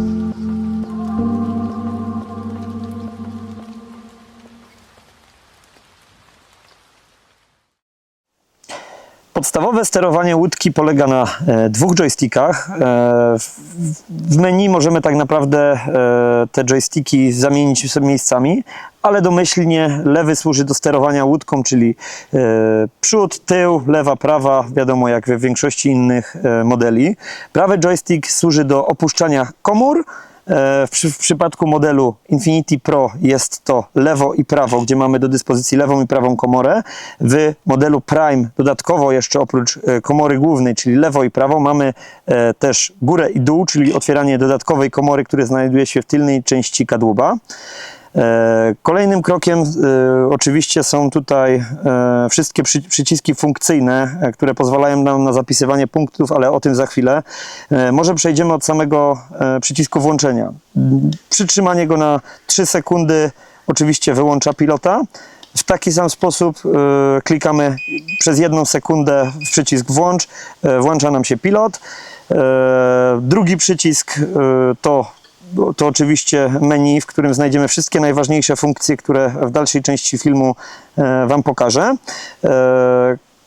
Thank you. Podstawowe sterowanie łódki polega na e, dwóch joystickach. E, w, w menu możemy tak naprawdę e, te joysticki zamienić sobie miejscami, ale domyślnie lewy służy do sterowania łódką, czyli przód, tył, lewa, prawa, wiadomo jak we większości innych modeli. Prawy joystick służy do opuszczania komór, W, przy, w przypadku modelu Infinity Pro jest to lewo i prawo, gdzie mamy do dyspozycji lewą i prawą komorę. W modelu Prime dodatkowo jeszcze oprócz e, komory głównej, czyli lewo i prawo, mamy e, też górę i dół, czyli otwieranie dodatkowej komory, która znajduje się w tylnej części kadłuba. E, Kolejnym krokiem e, oczywiście są tutaj e, wszystkie przy, przyciski funkcyjne, które pozwalają nam na zapisywanie punktów, ale o tym za chwilę. Może przejdziemy od samego przycisku włączenia. Przytrzymanie go na 3 sekundy oczywiście wyłącza pilota. W taki sam sposób klikamy przez jedną sekundę w przycisk włącz, włącza nam się pilot. Drugi przycisk to to oczywiście menu, w którym znajdziemy wszystkie najważniejsze funkcje, które w dalszej części filmu e, Wam pokażę.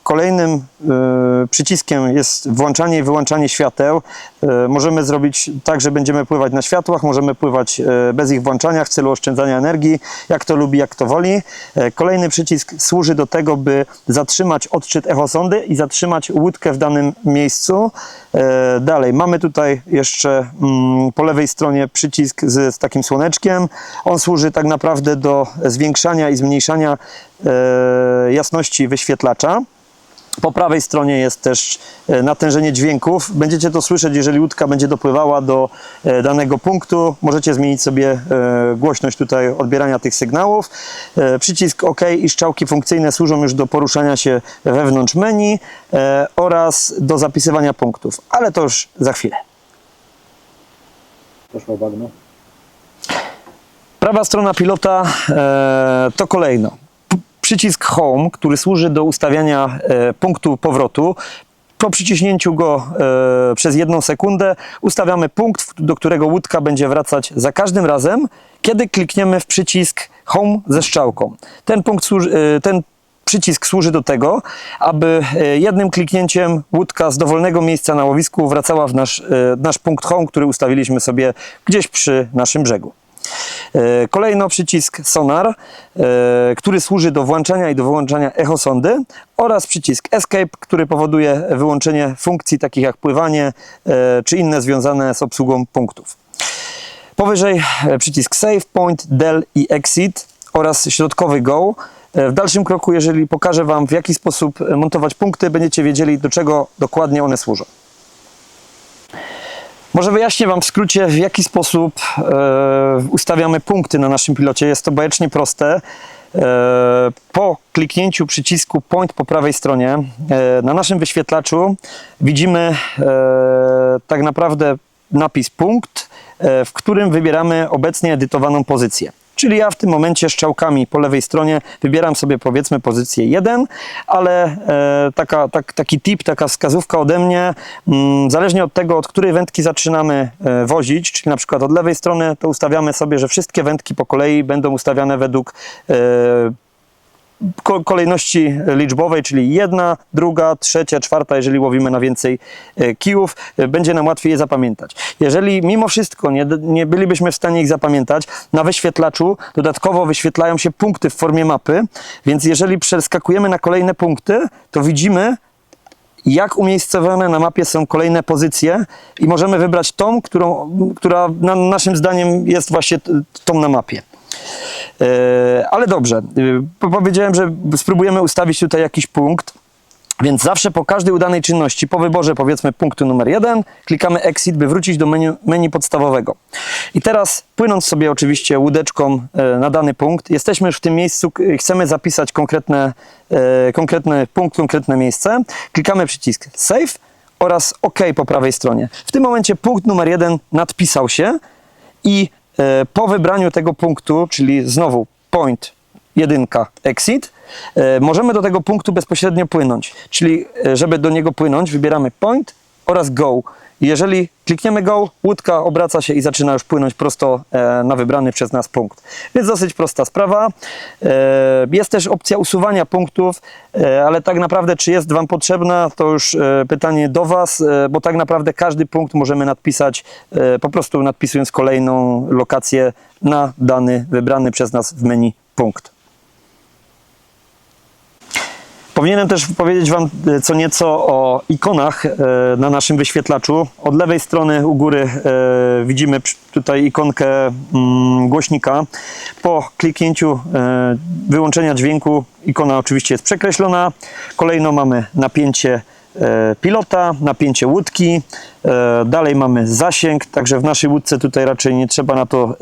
Kolejnym e, przyciskiem jest włączanie i wyłączanie świateł. E, Możemy zrobić tak, że będziemy pływać na światłach, możemy pływać e, bez ich włączania w celu oszczędzania energii, jak to lubi, jak to woli. E, Kolejny przycisk służy do tego, by zatrzymać odczyt echosondy i zatrzymać łódkę w danym miejscu. E, Dalej, mamy tutaj jeszcze mm, po lewej stronie przycisk z, z takim słoneczkiem. On służy tak naprawdę do zwiększania i zmniejszania e, jasności wyświetlacza. Po prawej stronie jest też e, natężenie dźwięków. Będziecie to słyszeć, jeżeli łódka będzie dopływała do e, danego punktu. Możecie zmienić sobie e, głośność tutaj odbierania tych sygnałów. Przycisk OK i strzałki funkcyjne służą już do poruszania się wewnątrz menu oraz do zapisywania punktów, ale to już za chwilę. Poszło bagno. Prawa strona pilota to kolejno. Przycisk Home, który służy do ustawiania e, punktu powrotu. Po przyciśnięciu go e, przez jedną sekundę ustawiamy punkt, w- do którego łódka będzie wracać za każdym razem, kiedy klikniemy w przycisk Home ze strzałką. Ten punkt służy, e, ten Przycisk służy do tego, aby jednym kliknięciem łódka z dowolnego miejsca na łowisku wracała w nasz, e, nasz punkt home, który ustawiliśmy sobie gdzieś przy naszym brzegu. E, Kolejno przycisk sonar, e, który służy do włączania i do wyłączania echosondy oraz przycisk escape, który powoduje wyłączenie funkcji takich jak pływanie e, czy inne związane z obsługą punktów. Powyżej przycisk Save, Point, Del i Exit oraz środkowy Go. W dalszym kroku, jeżeli pokażę Wam w jaki sposób montować punkty, będziecie wiedzieli do czego dokładnie one służą. Może wyjaśnię Wam w skrócie, w jaki sposób e, ustawiamy punkty na naszym pilocie. Jest to bajecznie proste. E, po kliknięciu przycisku Point po prawej stronie e, na naszym wyświetlaczu widzimy e, tak naprawdę napis punkt, e, w którym wybieramy obecnie edytowaną pozycję. Czyli ja w tym momencie strzałkami po lewej stronie wybieram sobie powiedzmy pozycję 1, ale e, taka, tak, taki tip, taka wskazówka ode mnie, mm, zależnie od tego, od której wędki zaczynamy e, wozić, czyli na przykład od lewej strony, to ustawiamy sobie, że wszystkie wędki po kolei będą ustawiane według e, kolejności liczbowej, czyli jedna, druga, trzecia, czwarta, jeżeli łowimy na więcej e, kijów, e, będzie nam łatwiej je zapamiętać. Jeżeli mimo wszystko nie, nie bylibyśmy w stanie ich zapamiętać, na wyświetlaczu dodatkowo wyświetlają się punkty w formie mapy, więc jeżeli przeskakujemy na kolejne punkty, to widzimy, jak umiejscowione na mapie są kolejne pozycje i możemy wybrać tą, którą, która na, naszym zdaniem jest właśnie tą na mapie. E, Ale dobrze, e, po- powiedziałem, że spróbujemy ustawić tutaj jakiś punkt, więc zawsze po każdej udanej czynności, po wyborze powiedzmy punktu numer jeden, klikamy Exit, by wrócić do menu, menu podstawowego. I teraz płynąc sobie oczywiście łódeczką e, na dany punkt, jesteśmy już w tym miejscu, chcemy zapisać konkretne, konkretny punkt, konkretne miejsce, klikamy przycisk Save oraz OK po prawej stronie. W tym momencie punkt numer jeden nadpisał się i po wybraniu tego punktu, czyli znowu point jedynka exit, e, możemy do tego punktu bezpośrednio płynąć. Czyli e, żeby do niego płynąć, wybieramy point oraz go. Jeżeli klikniemy go, łódka obraca się i zaczyna już płynąć prosto e, na wybrany przez nas punkt. Więc dosyć prosta sprawa. E, Jest też opcja usuwania punktów, e, ale tak naprawdę czy jest Wam potrzebna, to już pytanie do Was, bo tak naprawdę każdy punkt możemy nadpisać po prostu nadpisując kolejną lokację na dany wybrany przez nas w menu punkt. Powinienem też powiedzieć Wam e, co nieco o ikonach e, na naszym wyświetlaczu. Od lewej strony u góry e, widzimy tutaj ikonkę mm, głośnika. Po kliknięciu wyłączenia dźwięku ikona oczywiście jest przekreślona. Kolejno mamy napięcie pilota, napięcie łódki. E, Dalej mamy zasięg, także w naszej łódce tutaj raczej nie trzeba na to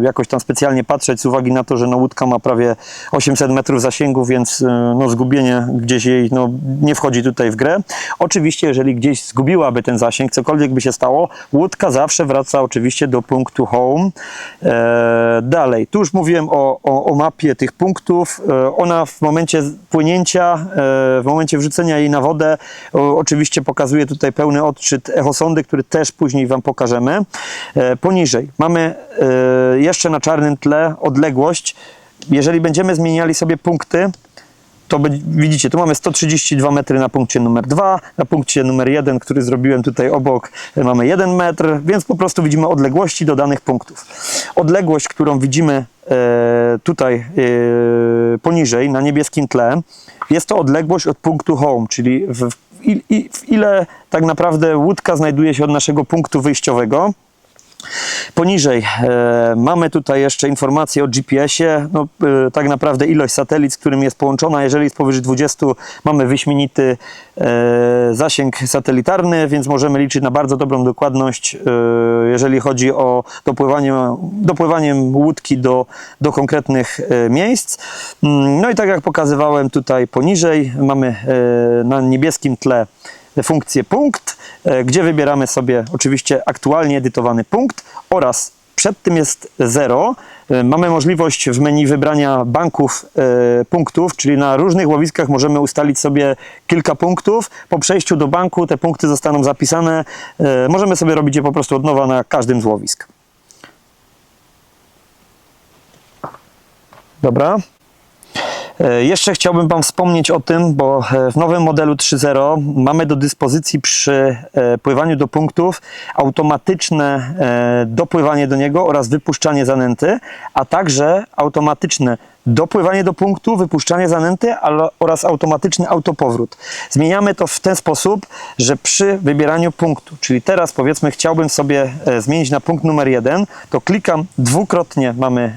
e, jakoś tam specjalnie patrzeć z uwagi na to, że no, łódka ma prawie 800 metrów zasięgu, więc e, no, zgubienie gdzieś jej no, nie wchodzi tutaj w grę. Oczywiście, jeżeli gdzieś zgubiłaby ten zasięg, cokolwiek by się stało, łódka zawsze wraca oczywiście do punktu home. E, dalej, tu już mówiłem o, o, o mapie tych punktów. E, ona w momencie płynięcia, e, w momencie wrzucenia jej na wodę, oczywiście pokazuje tutaj pełny odczyt echosondy, który też później Wam pokażemy. E, poniżej mamy e, jeszcze na czarnym tle odległość. Jeżeli będziemy zmieniali sobie punkty, to widzicie, tu mamy 132 metry na punkcie numer 2, na punkcie numer 1, który zrobiłem tutaj obok, e, mamy 1 metr, więc po prostu widzimy odległości do danych punktów. Odległość, którą widzimy tutaj poniżej, na niebieskim tle, jest to odległość od punktu home, czyli w, w, w ile tak naprawdę łódka znajduje się od naszego punktu wyjściowego. Poniżej e, mamy tutaj jeszcze informacje o GPS-ie, no, e, tak naprawdę ilość satelit, z którym jest połączona. Jeżeli jest powyżej 20, mamy wyśmienity e, zasięg satelitarny, więc możemy liczyć na bardzo dobrą dokładność, e, jeżeli chodzi o dopływanie, dopływaniem łódki do, do konkretnych e, miejsc. Mm, No i tak jak pokazywałem tutaj poniżej, mamy e, na niebieskim tle funkcję punkt, e, gdzie wybieramy sobie oczywiście aktualnie edytowany punkt oraz przed tym jest 0. Mamy możliwość w menu wybrania banków e, punktów, czyli na różnych łowiskach możemy ustalić sobie kilka punktów. Po przejściu do banku te punkty zostaną zapisane. E, Możemy sobie robić je po prostu od nowa na każdym z łowisk. Dobra. E, Jeszcze chciałbym Wam wspomnieć o tym, bo e, w nowym modelu 3.0 mamy do dyspozycji przy e, pływaniu do punktów automatyczne dopływanie do niego oraz wypuszczanie zanęty, a także automatyczne dopływanie do punktu, wypuszczanie zanęty oraz automatyczny autopowrót. Zmieniamy to w ten sposób, że przy wybieraniu punktu, czyli teraz powiedzmy chciałbym sobie zmienić na punkt numer jeden, to klikam dwukrotnie, mamy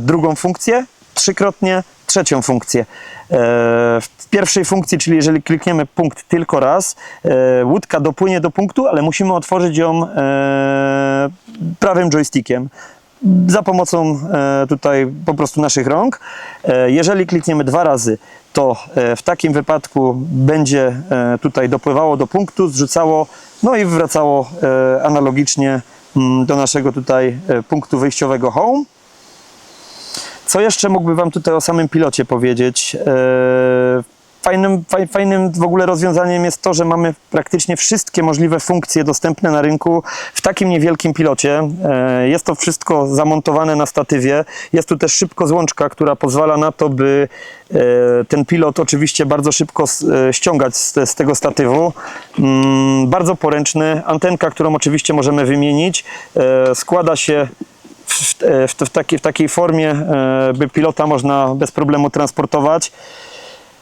drugą funkcję, trzykrotnie trzecią funkcję. E, W pierwszej funkcji, czyli jeżeli klikniemy punkt tylko raz, e, łódka dopłynie do punktu, ale musimy otworzyć ją e, prawym joystickiem za pomocą tutaj po prostu naszych rąk. Jeżeli klikniemy dwa razy, to w takim wypadku będzie tutaj dopływało do punktu, zrzucało, no i wracało analogicznie mm, do naszego tutaj punktu wyjściowego home. Co jeszcze mógłbym Wam tutaj o samym pilocie powiedzieć? Eee, Fajnym, faj, fajnym w ogóle rozwiązaniem jest to, że mamy praktycznie wszystkie możliwe funkcje dostępne na rynku w takim niewielkim pilocie. Eee, Jest to wszystko zamontowane na statywie. Jest tu też szybko złączka, która pozwala na to, by e, ten pilot oczywiście bardzo szybko e, ściągać z, z tego statywu. Mm, Bardzo poręczny. Antenka, którą oczywiście możemy wymienić, e, składa się w, w, w, takiej, w takiej formie, e, by pilota można bez problemu transportować.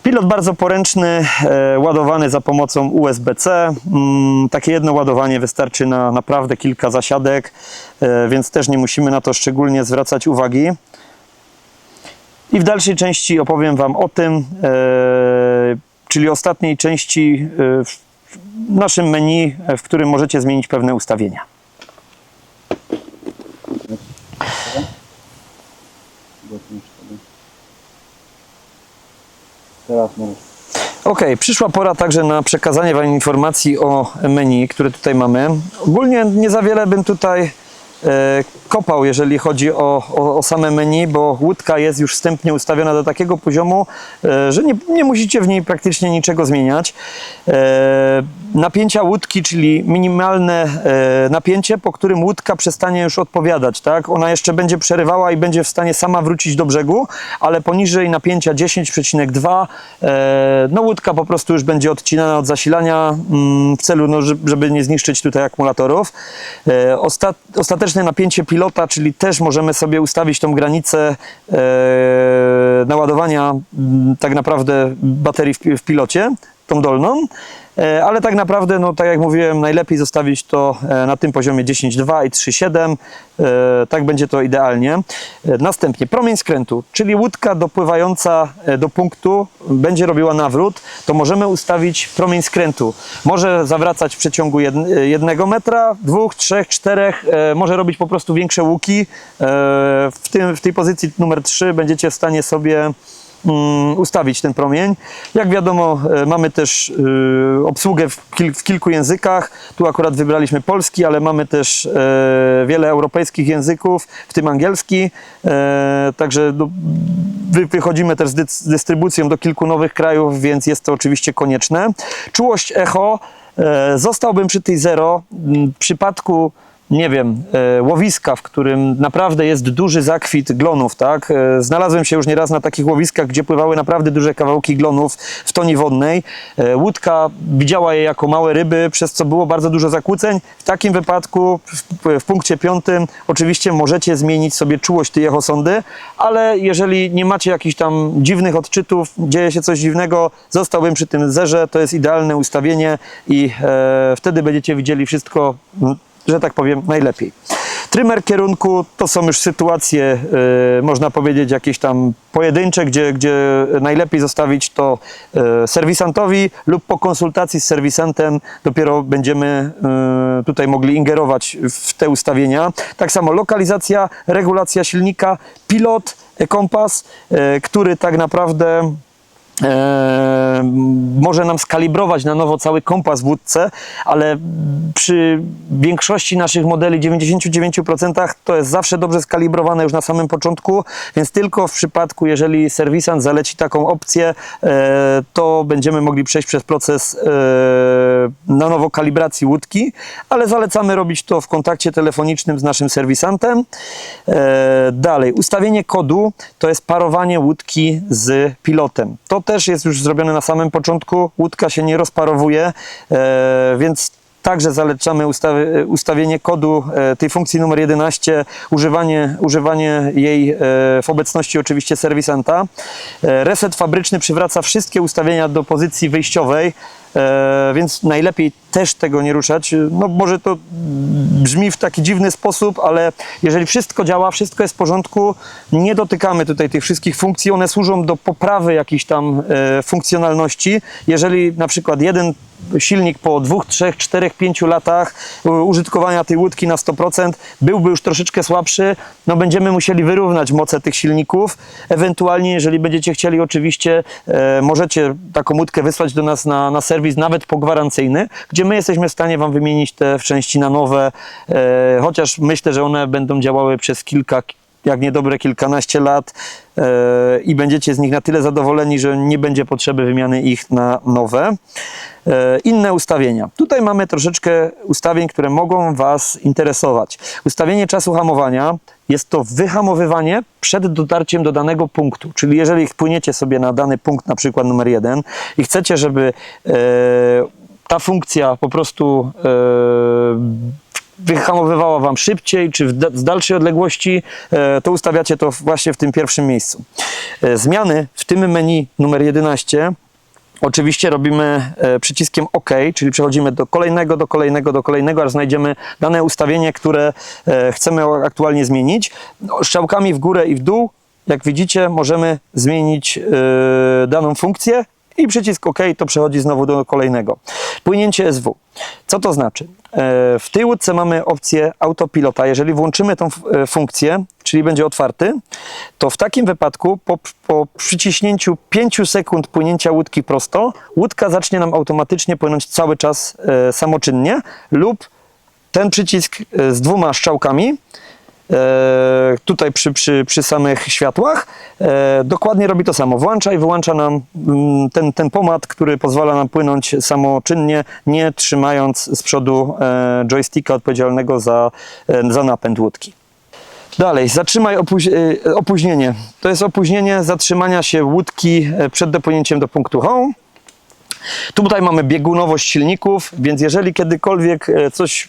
Pilot bardzo poręczny, e, ładowany za pomocą USB-C. Mm, Takie jedno ładowanie wystarczy na naprawdę kilka zasiadek, e, więc też nie musimy na to szczególnie zwracać uwagi. I w dalszej części opowiem Wam o tym, e, czyli ostatniej części e, w naszym menu, e, w którym możecie zmienić pewne ustawienia. Teraz możesz. Ok, przyszła pora także na przekazanie Wam informacji o menu, które tutaj mamy. Ogólnie nie za wiele bym tutaj kopał, jeżeli chodzi o, o, o same menu, bo łódka jest już wstępnie ustawiona do takiego poziomu, e, że nie, nie musicie w niej praktycznie niczego zmieniać. E, napięcia łódki, czyli minimalne e, napięcie, po którym łódka przestanie już odpowiadać, tak? Ona jeszcze będzie przerywała i będzie w stanie sama wrócić do brzegu, ale poniżej napięcia 10,2 e, no łódka po prostu już będzie odcinana od zasilania mm, w celu, no, żeby- nie zniszczyć tutaj akumulatorów. E, osta ostateczne napięcie pilota, czyli też możemy sobie ustawić tą granicę e, naładowania mm, tak naprawdę baterii w, w pilocie, tą dolną. E, Ale tak naprawdę, no tak jak mówiłem, najlepiej zostawić to e, na tym poziomie 10.2 i 3.7. E, Tak będzie to idealnie. Następnie promień skrętu, czyli łódka dopływająca do punktu będzie robiła nawrót, to możemy ustawić promień skrętu. Może zawracać w przeciągu jed- jednego metra, dwóch, trzech, czterech. Może robić po prostu większe łuki. W, tym, w tej pozycji numer 3 będziecie w stanie sobie ustawić ten promień. Jak wiadomo, e, mamy też e, obsługę w, kil, w kilku językach. Tu akurat wybraliśmy polski, ale mamy też e, wiele europejskich języków, w tym angielski. Także no, wy, wychodzimy też z, dy, z dystrybucją do kilku nowych krajów, więc jest to oczywiście konieczne. Czułość echo. Zostałbym przy tej zero. Mm, W przypadku nie wiem, e, łowiska, w którym naprawdę jest duży zakwit glonów, tak? E, znalazłem się już nieraz na takich łowiskach, gdzie pływały naprawdę duże kawałki glonów w toni wodnej. E, łódka widziała je jako małe ryby, przez co było bardzo dużo zakłóceń. W takim wypadku w, w punkcie piątym oczywiście możecie zmienić sobie czułość tej echosondy, ale jeżeli nie macie jakichś tam dziwnych odczytów, dzieje się coś dziwnego, zostałbym przy tym zerze, to jest idealne ustawienie i e, wtedy będziecie widzieli wszystko że tak powiem, najlepiej. Trymer kierunku to są już sytuacje, e, można powiedzieć, jakieś tam pojedyncze, gdzie, gdzie najlepiej zostawić to e, serwisantowi lub po konsultacji z serwisantem dopiero będziemy e, tutaj mogli ingerować w te ustawienia. Tak samo lokalizacja, regulacja silnika, pilot, kompas, e, który tak naprawdę e, może nam skalibrować na nowo cały kompas w łódce, ale przy większości naszych modeli, 99% to jest zawsze dobrze skalibrowane już na samym początku, więc tylko w przypadku, jeżeli serwisant zaleci taką opcję, e, to będziemy mogli przejść przez proces e, na nowo kalibracji łódki, ale zalecamy robić to w kontakcie telefonicznym z naszym serwisantem. E, dalej, ustawienie kodu to jest parowanie łódki z pilotem. To też jest już zrobione na samym początku. Łódka się nie rozparowuje, e, więc Także zalecamy ustawi- ustawienie kodu e, tej funkcji numer 11, używanie, używanie jej e, w obecności oczywiście serwisanta. E, Reset fabryczny przywraca wszystkie ustawienia do pozycji wyjściowej, e, więc najlepiej też tego nie ruszać. No może to brzmi w taki dziwny sposób, ale jeżeli wszystko działa, wszystko jest w porządku, nie dotykamy tutaj tych wszystkich funkcji, one służą do poprawy jakiejś tam e, funkcjonalności. Jeżeli na przykład jeden silnik po dwóch, trzech, czterech, pięciu latach u- użytkowania tej łódki na 100% byłby już troszeczkę słabszy, no będziemy musieli wyrównać moce tych silników. Ewentualnie, jeżeli będziecie chcieli, oczywiście e, możecie taką łódkę wysłać do nas na, na serwis, nawet pogwarancyjny, gdzie my jesteśmy w stanie Wam wymienić te w części na nowe, e, chociaż myślę, że one będą działały przez kilka, jak niedobre kilkanaście lat e, i będziecie z nich na tyle zadowoleni, że nie będzie potrzeby wymiany ich na nowe. E, Inne ustawienia. Tutaj mamy troszeczkę ustawień, które mogą Was interesować. Ustawienie czasu hamowania jest to wyhamowywanie przed dotarciem do danego punktu. Czyli jeżeli płyniecie sobie na dany punkt, na przykład numer jeden i chcecie, żeby e, ta funkcja po prostu wyhamowywała Wam szybciej, czy w dalszej odległości, e, to ustawiacie to właśnie w tym pierwszym miejscu. E, Zmiany w tym menu numer 11 Oczywiście robimy e, przyciskiem OK, czyli przechodzimy do kolejnego, do kolejnego, do kolejnego, aż znajdziemy dane ustawienie, które chcemy aktualnie zmienić. No, Strzałkami w górę i w dół, jak widzicie, możemy zmienić daną funkcję i przycisk OK to przechodzi znowu do kolejnego. Płynięcie SW. Co to znaczy? E, W tej łódce mamy opcję autopilota. Jeżeli włączymy tą e, funkcję, czyli będzie otwarty, to w takim wypadku po, po przyciśnięciu 5 sekund płynięcia łódki prosto, łódka zacznie nam automatycznie płynąć cały czas e, samoczynnie lub ten przycisk z dwoma strzałkami tutaj przy, przy, przy samych światłach, e, dokładnie robi to samo. Włącza i wyłącza nam mm, ten, ten pomad, który pozwala nam płynąć samoczynnie, nie trzymając z przodu e, joysticka odpowiedzialnego za, e, za napęd łódki. Dalej, zatrzymaj opóź- opóźnienie. To jest opóźnienie zatrzymania się łódki e, przed dopłynięciem do punktu home. Tutaj mamy biegunowość silników, więc jeżeli kiedykolwiek e, coś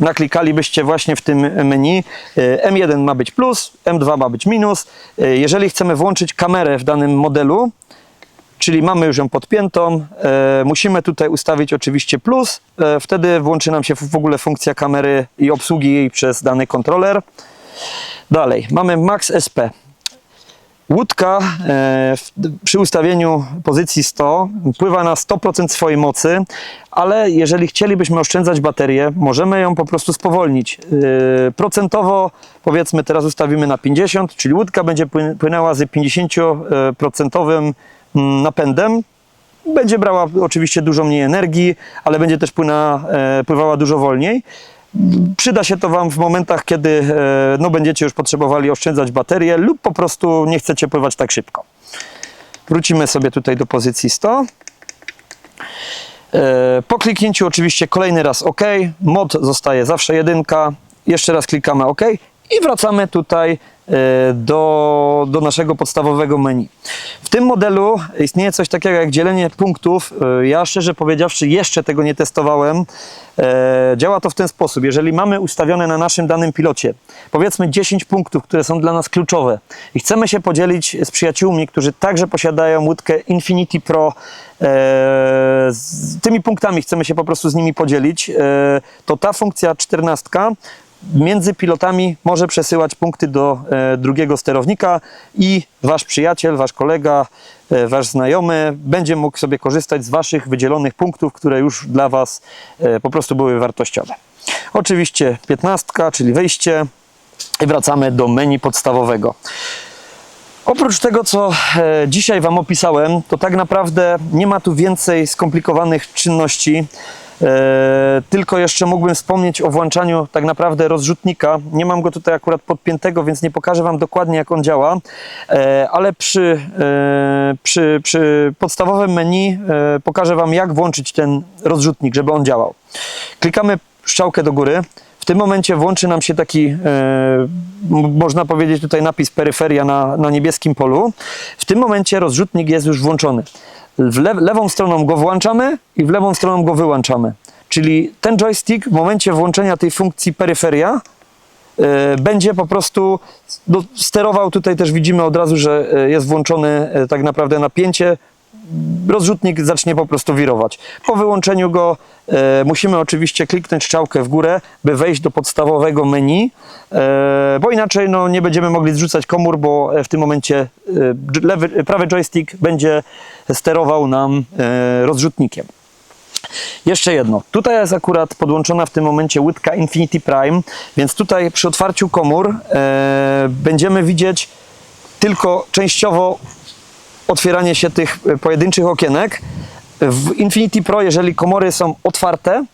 naklikalibyście właśnie w tym menu, e, M1 ma być plus, M2 ma być minus. E, Jeżeli chcemy włączyć kamerę w danym modelu, czyli mamy już ją podpiętą, musimy tutaj ustawić oczywiście plus, wtedy włączy nam się w ogóle funkcja kamery i obsługi jej przez dany kontroler. Dalej, mamy Max SP. Łódka e, przy ustawieniu pozycji 100 pływa na 100% swojej mocy, ale jeżeli chcielibyśmy oszczędzać baterię, możemy ją po prostu spowolnić. E, procentowo powiedzmy teraz ustawimy na 50, czyli łódka będzie płyn- płynęła z 50% mm, napędem. Będzie brała oczywiście dużo mniej energii, ale będzie też e, pływała dużo wolniej. Przyda się to Wam w momentach, kiedy e, no, będziecie już potrzebowali oszczędzać baterię lub po prostu nie chcecie pływać tak szybko. Wrócimy sobie tutaj do pozycji 100. E, Po kliknięciu oczywiście kolejny raz OK. Mod zostaje zawsze jedynka. Jeszcze raz klikamy OK i wracamy tutaj do, do naszego podstawowego menu. W tym modelu istnieje coś takiego jak dzielenie punktów. E, Ja szczerze powiedziawszy jeszcze tego nie testowałem. E, Działa to w ten sposób. Jeżeli mamy ustawione na naszym danym pilocie powiedzmy 10 punktów, które są dla nas kluczowe i chcemy się podzielić z przyjaciółmi, którzy także posiadają łódkę Infinity Pro, e, z tymi punktami chcemy się po prostu z nimi podzielić, e, to ta funkcja 14 między pilotami może przesyłać punkty do e, drugiego sterownika i wasz przyjaciel, wasz kolega, e, wasz znajomy będzie mógł sobie korzystać z waszych wydzielonych punktów, które już dla was e, po prostu były wartościowe. Oczywiście 15, czyli wejście i wracamy do menu podstawowego. Oprócz tego, co dzisiaj Wam opisałem, to tak naprawdę nie ma tu więcej skomplikowanych czynności. E, tylko jeszcze mógłbym wspomnieć o włączaniu tak naprawdę rozrzutnika. Nie mam go tutaj akurat podpiętego, więc nie pokażę Wam dokładnie, jak on działa, e, ale przy, e, przy, przy podstawowym menu pokażę Wam, jak włączyć ten rozrzutnik, żeby on działał. Klikamy strzałkę do góry. W tym momencie włączy nam się taki, można powiedzieć tutaj napis peryferia na, na niebieskim polu. W tym momencie rozrzutnik jest już włączony. W le, lewą stroną go włączamy i w lewą stroną go wyłączamy. Czyli ten joystick w momencie włączenia tej funkcji peryferia e, będzie po prostu no, sterował. Tutaj też widzimy od razu, że e, jest włączone e, tak naprawdę napięcie. Rozrzutnik zacznie po prostu wirować. Po wyłączeniu go e, musimy oczywiście kliknąć strzałkę w górę, by wejść do podstawowego menu, e, bo inaczej no, nie będziemy mogli zrzucać komór, bo e, w tym momencie e, lewy, prawy joystick będzie sterował nam e, rozrzutnikiem. Jeszcze jedno. Tutaj jest akurat podłączona w tym momencie łydka Infinity Prime, więc tutaj przy otwarciu komór e, będziemy widzieć tylko częściowo otwieranie się tych e, pojedynczych okienek. W Infinity Pro, jeżeli komory są otwarte,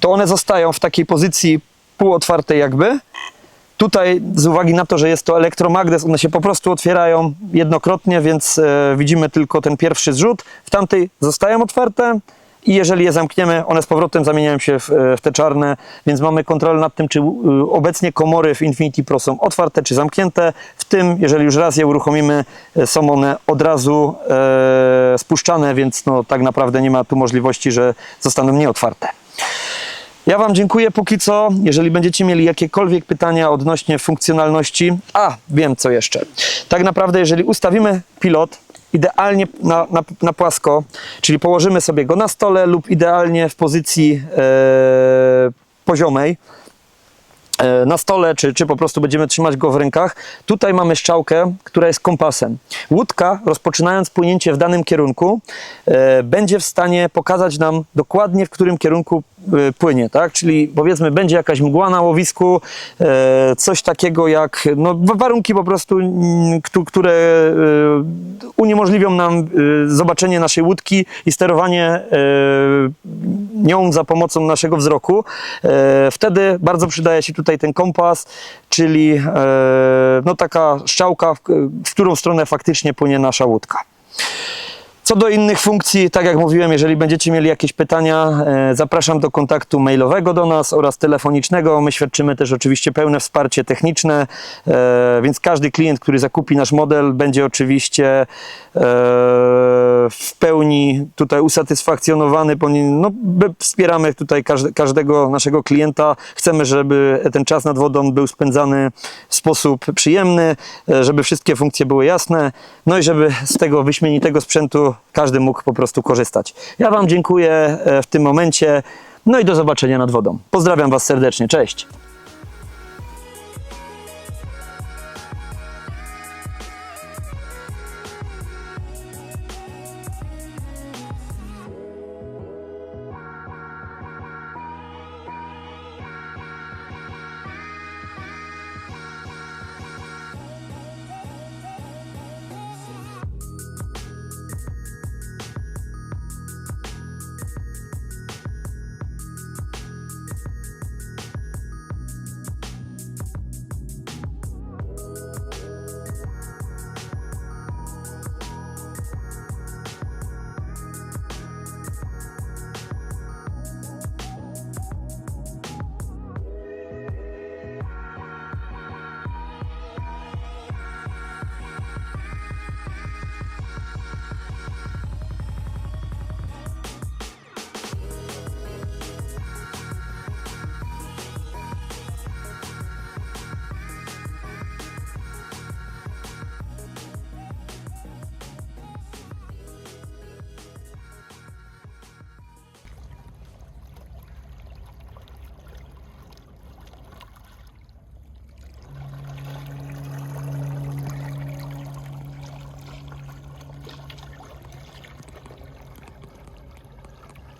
to one zostają w takiej pozycji półotwartej jakby. Tutaj z uwagi na to, że jest to elektromagnes, one się po prostu otwierają jednokrotnie, więc e, widzimy tylko ten pierwszy zrzut. W tamtej zostają otwarte i jeżeli je zamkniemy, one z powrotem zamieniają się w, e, w te czarne, więc mamy kontrolę nad tym, czy e, obecnie komory w Infinity Pro są otwarte czy zamknięte. W tym, jeżeli już raz je uruchomimy, e, są one od razu e, spuszczane, więc no, tak naprawdę nie ma tu możliwości, że zostaną nieotwarte. Ja Wam dziękuję póki co. Jeżeli będziecie mieli jakiekolwiek pytania odnośnie funkcjonalności, a wiem co jeszcze. Tak naprawdę, jeżeli ustawimy pilot idealnie na, na, na płasko, czyli położymy sobie go na stole lub idealnie w pozycji e, poziomej, e, na stole, czy, czy po prostu będziemy trzymać go w rękach. Tutaj mamy strzałkę, która jest kompasem. Łódka, rozpoczynając płynięcie w danym kierunku, e, będzie w stanie pokazać nam dokładnie, w którym kierunku płynie, tak? Czyli powiedzmy, będzie jakaś mgła na łowisku, e, coś takiego jak no, wa- warunki po prostu, któ- które e, uniemożliwią nam zobaczenie naszej łódki i sterowanie, nie nią za pomocą naszego wzroku, wtedy bardzo przydaje się tutaj ten kompas, czyli no taka strzałka, w, w którą stronę faktycznie płynie nasza łódka. Co do innych funkcji, tak jak mówiłem, jeżeli będziecie mieli jakieś pytania, e, zapraszam do kontaktu mailowego do nas oraz telefonicznego. My świadczymy też oczywiście pełne wsparcie techniczne, e, więc każdy klient, który zakupi nasz model, będzie oczywiście e, w pełni tutaj usatysfakcjonowany. No, my wspieramy tutaj każde, każdego naszego klienta. Chcemy, żeby ten czas nad wodą był spędzany w sposób przyjemny, żeby wszystkie funkcje były jasne, no i żeby z tego wyśmienitego sprzętu każdy mógł po prostu korzystać. Ja Wam dziękuję e, w tym momencie, no i do zobaczenia nad wodą. Pozdrawiam Was serdecznie, cześć!